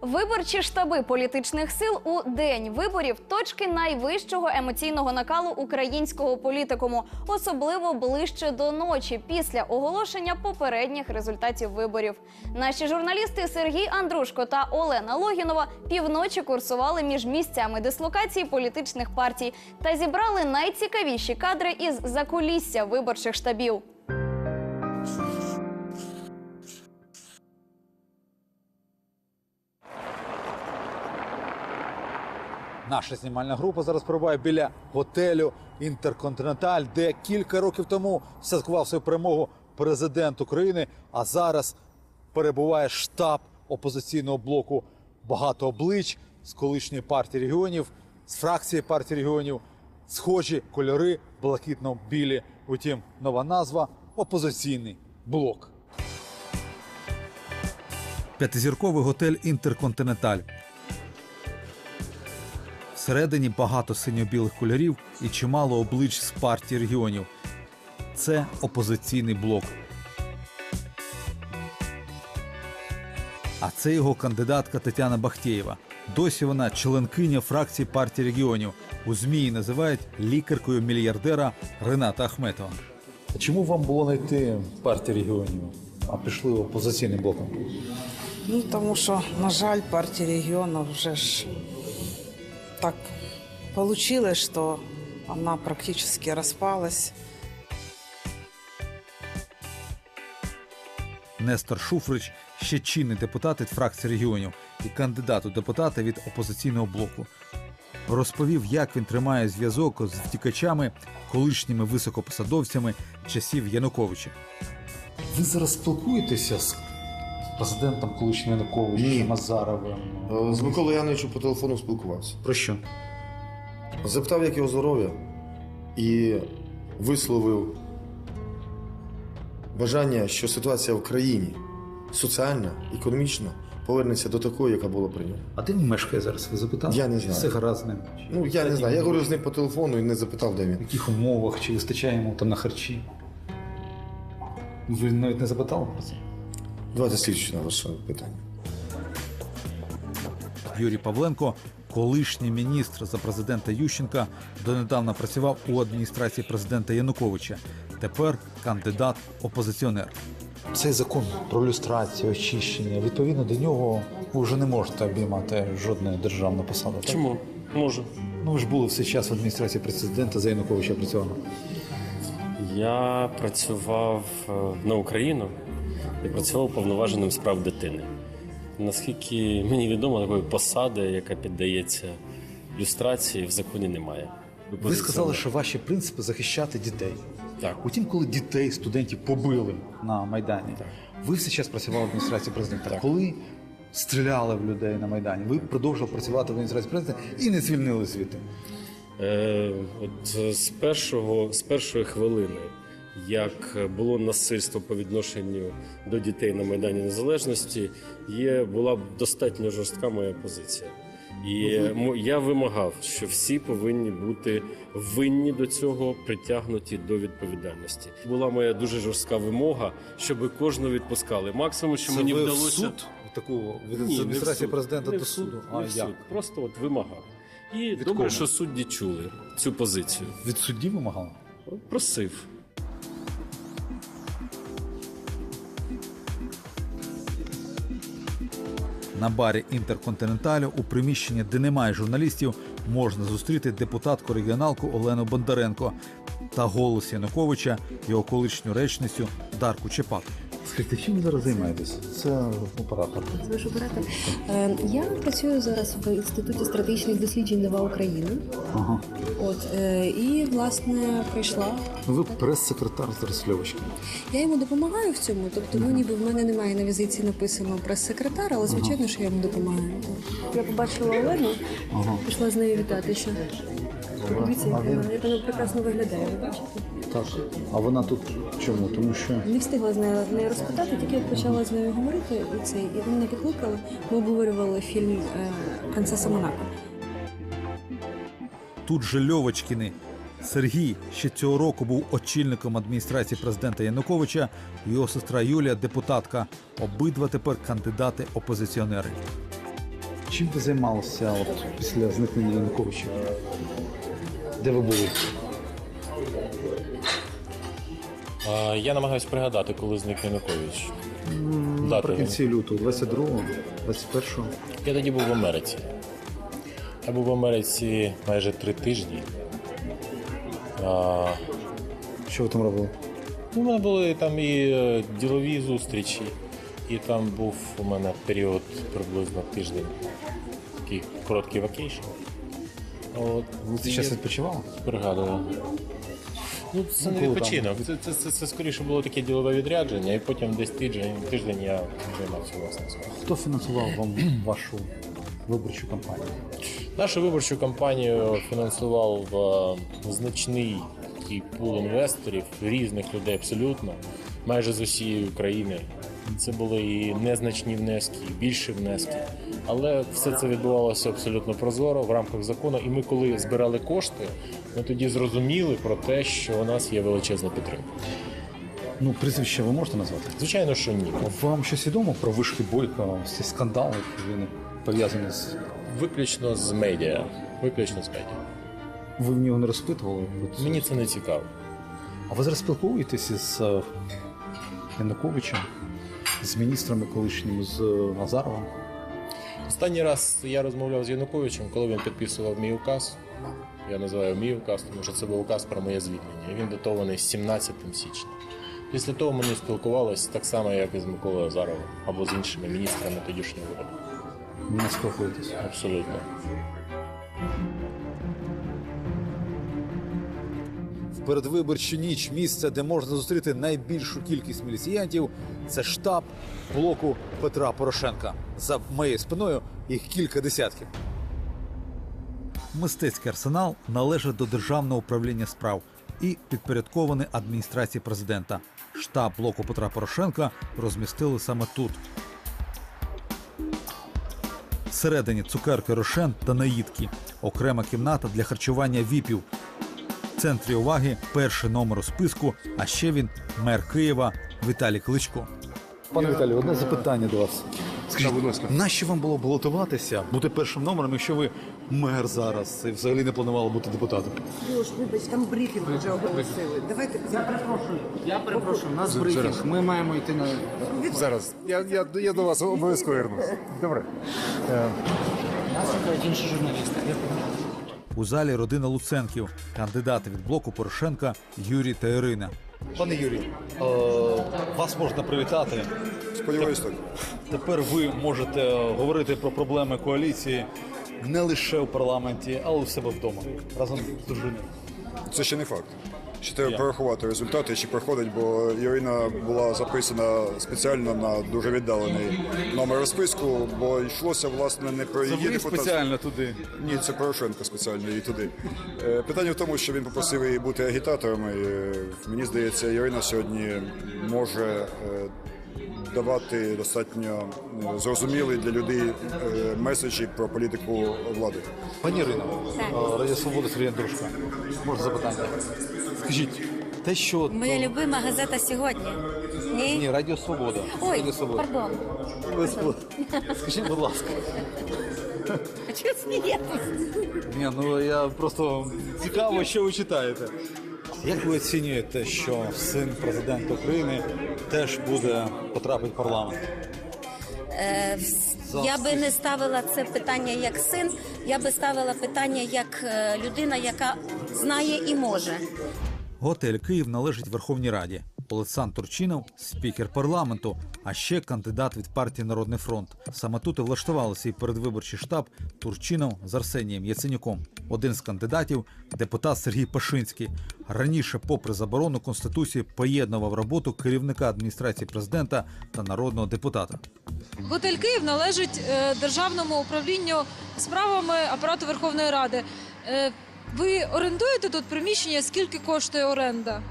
Виборчі штаби політичних сил у день виборів точки найвищого емоційного накалу українського політикуму, особливо ближче до ночі, після оголошення попередніх результатів виборів. Наші журналісти Сергій Андрушко та Олена Логінова півночі курсували між місцями дислокації політичних партій та зібрали найцікавіші кадри із закулісся виборчих штабів. Наша знімальна група зараз перебуває біля готелю Інтерконтиненталь, де кілька років тому святкував свою перемогу президент України. А зараз перебуває штаб опозиційного блоку багато облич з колишньої партії регіонів, з фракції партії регіонів, схожі кольори блакитно-білі. Утім, нова назва опозиційний блок. П'ятизірковий готель Інтерконтиненталь. Всередині багато синьо-білих кольорів і чимало облич з партії регіонів. Це опозиційний блок. А це його кандидатка Тетяна Бахтєєва. Досі вона членкиня фракції партії регіонів. У ЗМІ її називають лікаркою мільярдера Рената Ахметова. А чому вам було знайти партію регіонів, а пішли опозиційним блоком? Ну, тому що, на жаль, партія регіонів вже ж так получилось, що вона практично розпалась. Нестор Шуфрич ще чинний депутат від фракції регіонів і кандидат у депутати від опозиційного блоку. Розповів, як він тримає зв'язок з втікачами, колишніми високопосадовцями часів Януковича. Ви зараз спілкуєтеся з президентом колишнього Януковича Ні. Мазаровим? Е, З Миколою Яновичем по телефону спілкувався. Про що? Запитав, як його здоров'я, і висловив бажання, що ситуація в країні соціальна, економічна повернеться до такої, яка була при ньому. А де він мешкає зараз? Ви запитали? Я не знаю. Все гаразд з ним. Ну, я не знаю. Я говорив з ним по телефону і не запитав, де він. В яких умовах, чи вистачає йому там на харчі? Ви навіть не запитали про це? Давайте слідчі на ваше питання. Юрій Павленко, колишній міністр за президента Ющенка, донедавна працював у адміністрації президента Януковича. Тепер кандидат опозиціонер. Цей закон про люстрацію, очищення. Відповідно до нього ви вже не можете обіймати жодної державної посади. так? Чому? Можу. Ну ви ж були все час в адміністрації президента за Януковича працювали. Я працював е, на Україну і працював повноваженим з прав дитини. Наскільки мені відомо, такої посади, яка піддається люстрації, в законі немає. Ви сказали, що ваші принципи захищати дітей. так. Утім, коли дітей, студентів побили на Майдані, ви все час працювали в адміністрації президента. Так. Коли стріляли в людей на Майдані, ви продовжували працювати в адміністрації президента і не звільнили звідти. Е, от з першого з першої хвилини, як було насильство по відношенню до дітей на Майдані Незалежності, є була достатньо жорстка моя позиція. І я вимагав, що всі повинні бути винні до цього, притягнуті до відповідальності. Була моя дуже жорстка вимога, щоб кожного відпускали. Максимум, що Це мені ви вдалося в суд таку від не в адміністрації президента Не до в суд, суду. не А в як? суд. Просто от вимагав. І Від добре, кого? що судді чули цю позицію. Від судді вимагали? Просив. На барі Інтерконтиненталю у приміщенні, де немає журналістів, можна зустріти депутатку регіоналку Олену Бондаренко та голос Януковича, його колишню речницю Дарку Чепак. Скажіть, чим ви зараз займаєтесь? Це оператор. Це Ваш оператор. Е, Я працюю зараз в інституті стратегічних досліджень Нова Україна. Ага. От е, і власне прийшла. Ви прес-секретар зараз Льовочки. Я йому допомагаю в цьому. Тобто, ну ніби в мене немає на візиці написано прес-секретар, але звичайно, що я йому допомагаю. Я побачила Олену, пішла з нею вітатися. Дивіться, як вона, як вона прекрасно виглядає. Ви бачите? Так. А вона тут чому? Тому що Не встигла з нею, нею розпитати, тільки от почала з нею говорити, і цей і мене покликали. Ми обговорювали фільм е, Принцеса Монако. тут же Льовочкіни. Сергій ще цього року був очільником адміністрації президента Януковича. Його сестра Юлія депутатка. Обидва тепер кандидати опозиціонери. Чим ви займалися от, після зникнення Януковича? Де ви були? А, Я намагаюся пригадати, коли зник Янукович. Дати. Наприкінці лютого, 22-го, 21-го. Я тоді був в Америці. Я був в Америці майже три тижні. А, Що ви там робили? у мене були там і е, ділові зустрічі, і там був у мене період приблизно тиждень. Такий короткий вакейшн. От, Ти зараз відпочивала? пригадую. Ну, це не коли відпочинок. Це, це, це, це скоріше було таке ділове відрядження, і потім десь тиждень, тиждень я займався власне цим. Хто фінансував вам вашу виборчу кампанію? Нашу виборчу кампанію фінансував е, значний такий пул інвесторів, різних людей абсолютно, майже з усієї України. Це були і незначні внески, і більші внески. Але все це відбувалося абсолютно прозоро в рамках закону. І ми, коли збирали кошти, ми тоді зрозуміли про те, що у нас є величезна підтримка. Ну, прізвище ви можете назвати? Звичайно, що ні. Вам щось відомо про вишки Бойка, ці скандали, які вони пов'язані з. Виключно з медіа. Виключно з медіа. Ви в нього не розпитували? Мені це не цікаво. А ви зараз спілкуєтеся з е, Януковичем, з міністрами колишніми, з е, Назаровим? Останній раз я розмовляв з Януковичем, коли він підписував мій указ. Я називаю мій указ, тому що це був указ про моє звільнення. І він датований 17 січня. Після того ми не спілкувалися так само, як і з Миколою Азаровим або з іншими міністрами тодішнього уряду. Не спілкуєтесь. Абсолютно. Передвиборчу ніч місце, де можна зустріти найбільшу кількість міліціянтів, це штаб блоку Петра Порошенка. За моєю спиною їх кілька десятків. Мистецький арсенал належить до державного управління справ і підпорядкований адміністрації президента. Штаб блоку Петра Порошенка розмістили саме тут. Всередині цукерки рошен та наїдки, окрема кімната для харчування віпів, центрі уваги перший номер у списку, а ще він мер Києва Віталій Кличко. Пане Віталію, одне запитання до вас. Скажіть, будь ласка, нащо вам було балотуватися, бути першим номером, якщо ви мер зараз і взагалі не планували бути депутатом? Леш, вибач, там брифінг вже оголосили. Давайте Я перепрошую, я перепрошую, у нас брифінг. Ми маємо йти на Зараз. Я, я, я до вас обов'язково вернусь. Добре. нас чекають інші журналісти. Я У залі родина Луценків, кандидати від блоку Порошенка Юрій та Ірина. Пане Юрій, е, вас можна привітати. Сподіваюсь так. Тепер ви можете говорити про проблеми коаліції не лише у парламенті, але у себе вдома разом з дружиною. Це ще не факт. Ще треба порахувати результати, чи проходить, бо Ірина була записана спеціально на дуже віддалений номер списку, бо йшлося власне не про її депутатську. туди. Ні, це Порошенко спеціально і туди. Е, Питання в тому, що він попросив її бути агітатором. І, е, мені здається, Ірина сьогодні може е, давати достатньо зрозумілі для людей меседжі про політику влади. Пані Ірино, Радіо Свобода Сергій Андрушка. Можна запитання? Скажіть, те, що Моя любима газета сьогодні. Ні? ні, Радіо Свобода. Ой, Радіо Свобода. пардон. Скажіть, будь ласка. А чого смієтесь? Ні, ну я просто цікаво, що ви читаєте. Як ви оцінюєте, що син президента України теж буде потрапити в парламент? Е, Я би не ставила це питання як син, я би ставила питання як е, людина, яка знає і може. Готель Київ належить Верховній Раді. Олександр Турчинов – спікер парламенту, а ще кандидат від партії Народний фронт. Саме тут і влаштували свій передвиборчий штаб Турчинов з Арсенієм Яценюком. Один з кандидатів депутат Сергій Пашинський. Раніше, попри заборону Конституції, поєднував роботу керівника адміністрації президента та народного депутата. Готель Київ належить е, державному управлінню справами апарату Верховної Ради. Ви орендуєте тут приміщення? Скільки коштує оренда?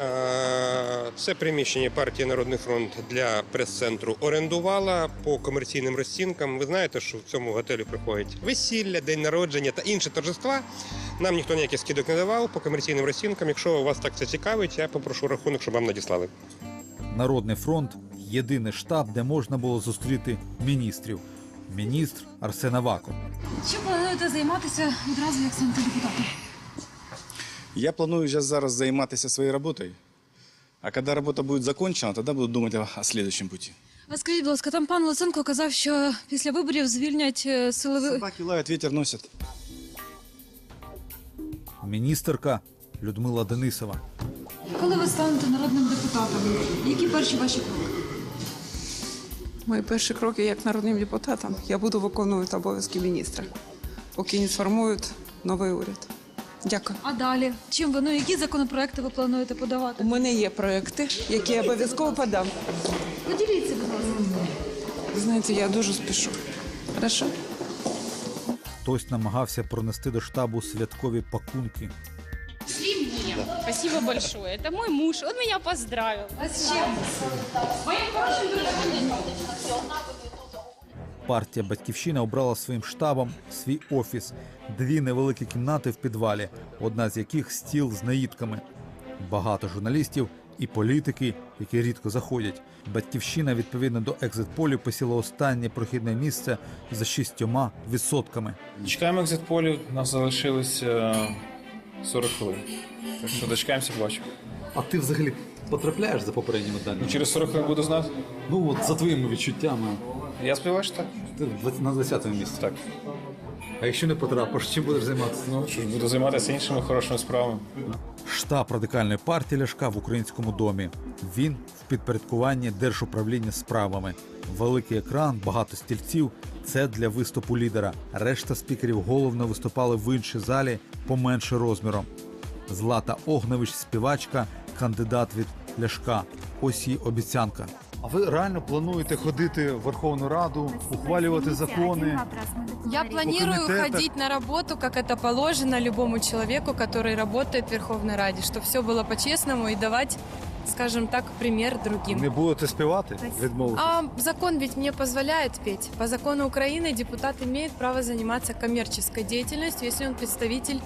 Е, Це приміщення партії Народний фронт для прес-центру орендувала по комерційним розцінкам. Ви знаєте, що в цьому готелі приходять весілля, день народження та інші торжества. Нам ніхто ніяких скидок не давав по комерційним розцінкам. Якщо вас так це цікавить, я попрошу рахунок, щоб вам надіслали. Народний фронт єдиний штаб, де можна було зустріти міністрів. Міністр Арсен Аваков. Чим плануєте займатися відразу як станете депутатом? Я планую сейчас зараз займатися своей работой. А когда работа будет закончена, тогда буду думать о, следующем пути. А скажіть, будь ласка, там пан Луценко казав, що після виборів звільнять е, силові... Собаки лают, ветер носит. Міністерка Людмила Денисова. Коли ви станете народним депутатом, які перші ваші кроки? Мої перші кроки як народним депутатом я буду виконувати обов'язки міністра, поки не сформують новий уряд. Дякую. А далі? Чим ви, ну, які законопроекти ви плануєте подавати? У мене є проекти, які я обов'язково подам. Поділіться, будь ласка. Знаєте, я дуже спішу. Хорошо? Хтось намагався пронести до штабу святкові пакунки. Спасибо большое. Это мой муж. Он меня поздравил. А? Моим хорошим друзьям. Партія Батьківщина обрала своїм штабом свій офіс, дві невеликі кімнати в підвалі, одна з яких стіл з наїдками. Багато журналістів і політики, які рідко заходять. Батьківщина відповідно до екзит-полю посіла останнє прохідне місце за шістьома відсотками. Чекаємо екзит-полів, нас залишилося 40 хвилин. Так що дочекаємося, побачимо. А ти взагалі потрапляєш за попередніми даними? Через 40 хвилин буду знати. Ну от за твоїми відчуттями. Я сподіваюся, що так. Ти на 20-му місці. Так. А якщо не потрапиш, чим будеш займатися? Ну що ж, буду займатися іншими хорошими справами. Штаб радикальної партії Ляшка в українському домі. Він в підпорядкуванні держуправління справами. Великий екран, багато стільців. Це для виступу лідера. Решта спікерів головно виступали в іншій залі поменше розміром. Злата Огневич, співачка, кандидат від Ляшка. Ось її обіцянка. А ви реально плануєте ходити в Верховну Раду, ухвалювати закони? Я планирую комитетах. ходить на работу, как это положено любому человеку, который работает в Верховной Раде, чтобы все было по-честному и давать, скажем так, пример другим. Не будете співати? Відмовитись? А закон ведь мне позволяет петь. По закону Украины депутат имеет право заниматься коммерческой деятельностью, если он представитель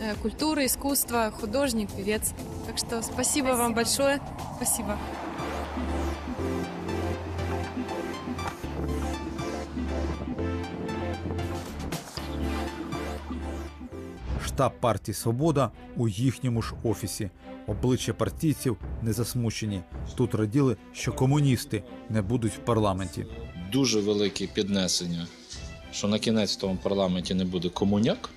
э, культуры, искусства, художник, певец. Так что спасибо, вам большое. Спасибо. Штаб партії Свобода у їхньому ж офісі. Обличчя партійців не засмучені. Тут раділи, що комуністи не будуть в парламенті. дуже велике піднесення, що на кінець в тому парламенті не буде комуняк.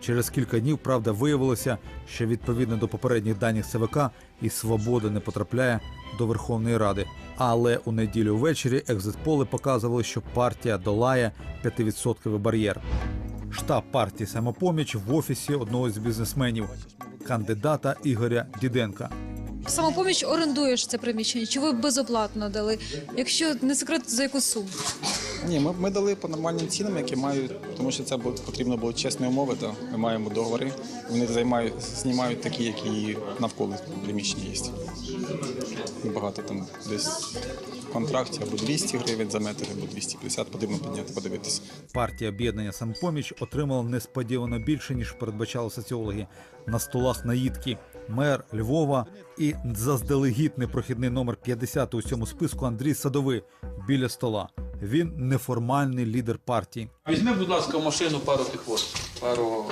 Через кілька днів, правда, виявилося, що відповідно до попередніх даних ЦВК і свобода не потрапляє до Верховної Ради. Але у неділю ввечері екзитполи показували, що партія долає 5% бар'єр. Штаб партії самопоміч в офісі одного з бізнесменів, кандидата Ігоря Діденка. Самопоміч орендуєш це приміщення, чи ви безоплатно дали? Якщо не секрет, за яку суму? Ні, ми, ми дали по нормальним цінам, які мають, тому що це бу- потрібно було чесні умови. То ми маємо договори. Вони займають, знімають такі, які навколо приміщення є. Багато там десь в контракті або 200 гривень за метр, або 250, потрібно підняти, подивитися. Партія об'єднання самопоміч отримала несподівано більше ніж передбачали соціологи. На столах наїдки мер Львова і заздалегідь непрохідний номер 50 у цьому списку Андрій Садовий біля стола. Він неформальний лідер партії. Візьми, будь ласка, машину пару тих пару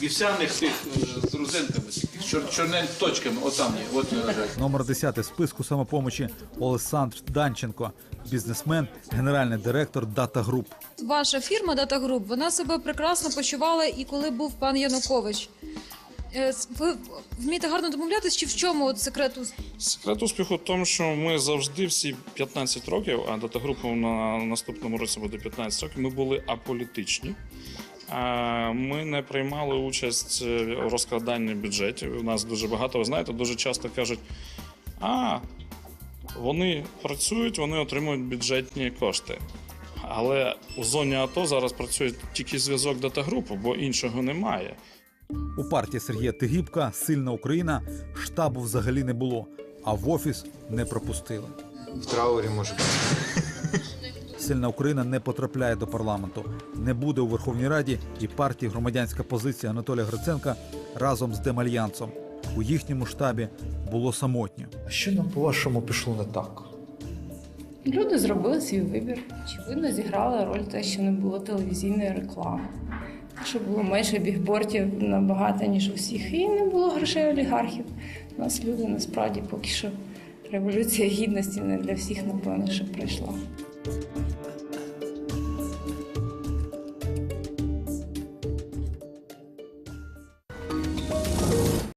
вівсяних тих е, з розинками, чор, чорненькими точками, от там є, от лежать. Номер 10 списку самопомочі Олександр Данченко, бізнесмен, генеральний директор Дата Груп. Ваша фірма Data Group, вона себе прекрасно почувала і коли був пан Янукович. Е, Ви вмієте гарно домовлятись, чи в чому от секрет успіху? Секрет успіху в тому, що ми завжди всі 15 років, а датагрупа на наступному році буде 15 років, ми були аполітичні. Ми не приймали участь в розкраданні бюджетів. У нас дуже багато, ви знаєте, дуже часто кажуть: а вони працюють, вони отримують бюджетні кошти. Але у зоні АТО зараз працює тільки зв'язок датагрупи, бо іншого немає. У партії Сергія Тигіпка Сильна Україна штабу взагалі не було, а в офіс не пропустили. В траурі може бути. Сильна Україна не потрапляє до парламенту, не буде у Верховній Раді і партії громадянська позиція Анатолія Гриценка разом з Демальянсом. У їхньому штабі було самотньо. А що нам, по-вашому, пішло не так? Люди зробили свій вибір. Очевидно, зіграла роль те, що не було телевізійної реклами. Що було менше бігбортів набагато, ніж у всіх, і не було грошей олігархів. У нас люди насправді поки що революція гідності не для всіх, напевно, що прийшла.